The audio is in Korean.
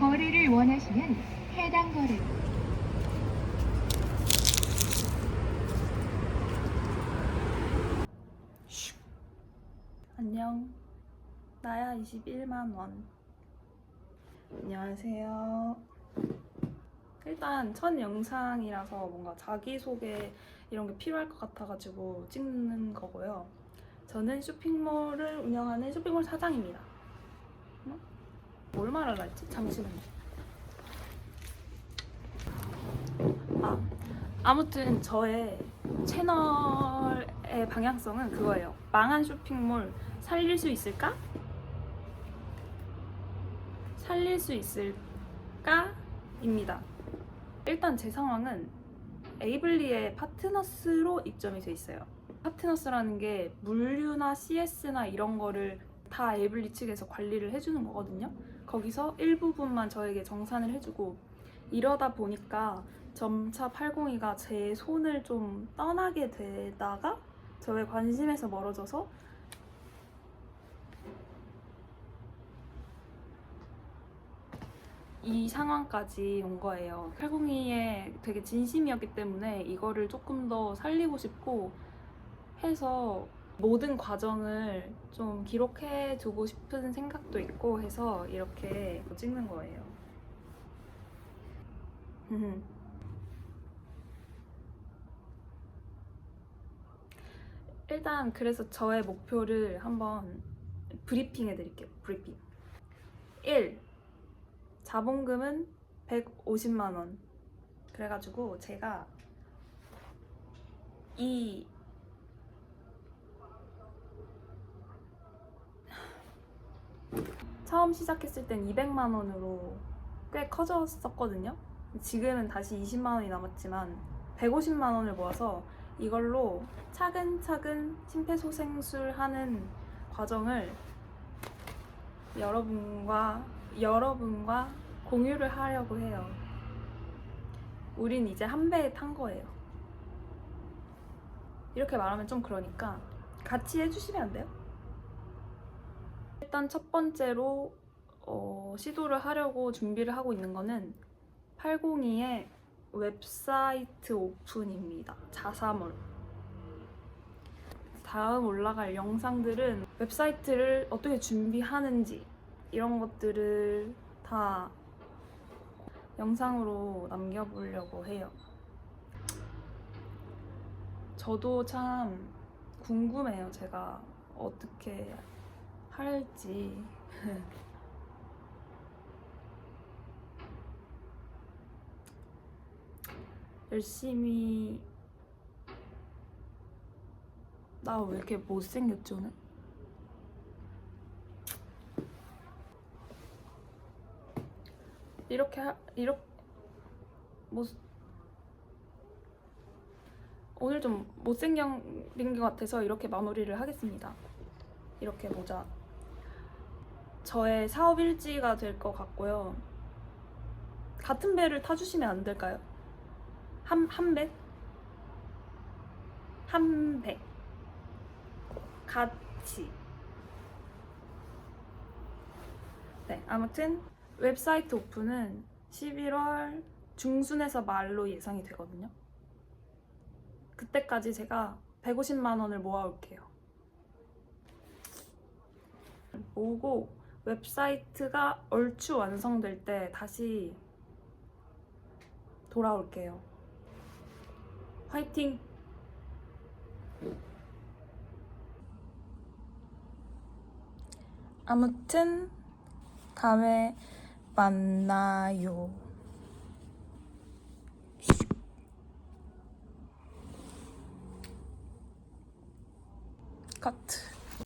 거래를 원하시면 해당 거래 안녕. 나야 21만 원. 안녕하세요. 일단 첫 영상이라서 뭔가 자기소개 이런 게 필요할 것 같아가지고 찍는 거고요. 저는 쇼핑몰을 운영하는 쇼핑몰 사장입니다. 어? 뭘 말하려 했지? 잠시만요. 아, 아무튼 저의 채널의 방향성은 그거예요. 망한 쇼핑몰 살릴 수 있을까? 살릴 수 있을까? 입니다. 일단 제 상황은 에이블리의 파트너스로 입점이 돼 있어요. 파트너스라는 게 물류나 CS나 이런 거를 다 에이블리 측에서 관리를 해주는 거거든요. 거기서 일부분만 저에게 정산을 해주고 이러다 보니까 점차 802가 제 손을 좀 떠나게 되다가 저의 관심에서 멀어져서 이 상황까지 온 거예요. 802에 되게 진심이었기 때문에 이거를 조금 더 살리고 싶고 해서 모든 과정을 좀 기록해 두고 싶은 생각도 있고 해서 이렇게 찍는 거예요. 일단 그래서 저의 목표를 한번 브리핑 해 드릴게요. 브리핑. 1. 자본금은 150만 원. 그래가지고 제가 이 처음 시작했을 땐 200만 원으로 꽤 커졌었거든요. 지금은 다시 20만 원이 남았지만 150만 원을 모아서 이걸로 차근차근 심폐소생술하는 과정을 여러분과 여러분과 공유를 하려고 해요. 우린 이제 한 배에 탄 거예요. 이렇게 말하면 좀 그러니까 같이 해주시면 안 돼요? 일단 첫 번째로 어, 시도를 하려고 준비를 하고 있는 거는 802의 웹사이트 오픈입니다. 자사몰. 다음 올라갈 영상들은 웹사이트를 어떻게 준비하는지 이런 것들을 다 영상으로 남겨보려고 해요. 저도 참 궁금해요. 제가 어떻게 할지. 열심히 나 왜 이렇게 못생겼지 오늘? 이렇게 하, 이렇게 못 오늘 좀 못생긴 것 같아서 이렇게 마무리를 하겠습니다. 이렇게 모자 저의 사업 일지가 될 것 같고요. 같은 배를 타주시면 안 될까요? 한, 한 배? 한 배. 같이. 네, 아무튼 웹사이트 오픈은 11월 중순에서 말로 예상이 되거든요. 그때까지 제가 150만 원을 모아올게요. 모으고 웹사이트가 얼추 완성될 때 다시 돌아올게요. 화이팅! 아무튼 다음에 만나요. 카트.